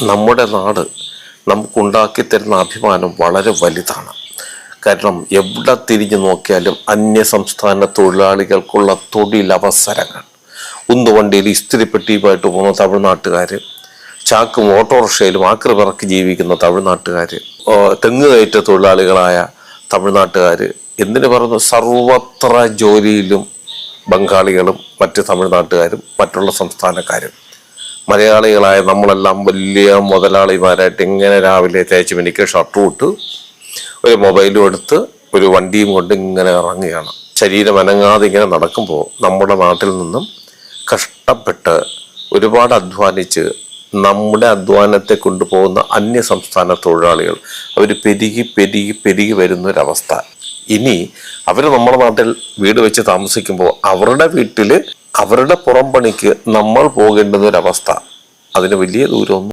നമ്മുടെ നാട് നമുക്കുണ്ടാക്കി തരുന്ന അഭിമാനം വളരെ വലുതാണ്. കാരണം എവിടെ തിരിഞ്ഞു നോക്കിയാലും അന്യ സംസ്ഥാന തൊഴിലാളികൾക്കുള്ള തൊഴിലവസരങ്ങൾ. ഉന്തുവണ്ടിയിൽ ഇസ്തിരിപ്പെട്ടിയുമായിട്ട് പോകുന്ന തമിഴ്നാട്ടുകാർ ചാക്കും ഓട്ടോറിക്ഷയിലും ആക്രമിറക്കി ജീവിക്കുന്ന തമിഴ്നാട്ടുകാർ തെങ്ങ് കയറ്റ തൊഴിലാളികളായ തമിഴ്നാട്ടുകാർ എന്തിനു പറയുന്നു? സർവത്ര ജോലിയിലും ബംഗാളികളും മറ്റ് തമിഴ്നാട്ടുകാരും മറ്റുള്ള സംസ്ഥാനക്കാരും. മലയാളികളായ നമ്മളെല്ലാം വലിയ മുതലാളിമാരായിട്ട് ഇങ്ങനെ രാവിലെ തേച്ച് മിനിക്ക് ഷർട്ടും ഇട്ട് ഒരു മൊബൈലും എടുത്ത് ഒരു വണ്ടിയും കൊണ്ട് ഇങ്ങനെ ഇറങ്ങുകയാണ്. ശരീരം അനങ്ങാതെ ഇങ്ങനെ നടക്കുമ്പോൾ നമ്മുടെ നാട്ടിൽ നിന്നും കഷ്ടപ്പെട്ട് ഒരുപാട് അധ്വാനിച്ച് നമ്മുടെ അധ്വാനത്തെ കൊണ്ടുപോകുന്ന അന്യ സംസ്ഥാന തൊഴിലാളികൾ അവർ പെരുകി പെരുകി പെരുകി വരുന്ന ഒരവസ്ഥ ഇനി അവർ നമ്മുടെ നാട്ടിൽ വീട് വെച്ച് താമസിക്കുമ്പോൾ അവരുടെ വീട്ടിൽ അവരുടെ പുറം പണിക്ക് നമ്മൾ പോകേണ്ടുന്ന ഒരവസ്ഥ അതിന് വലിയ ദൂരമൊന്നും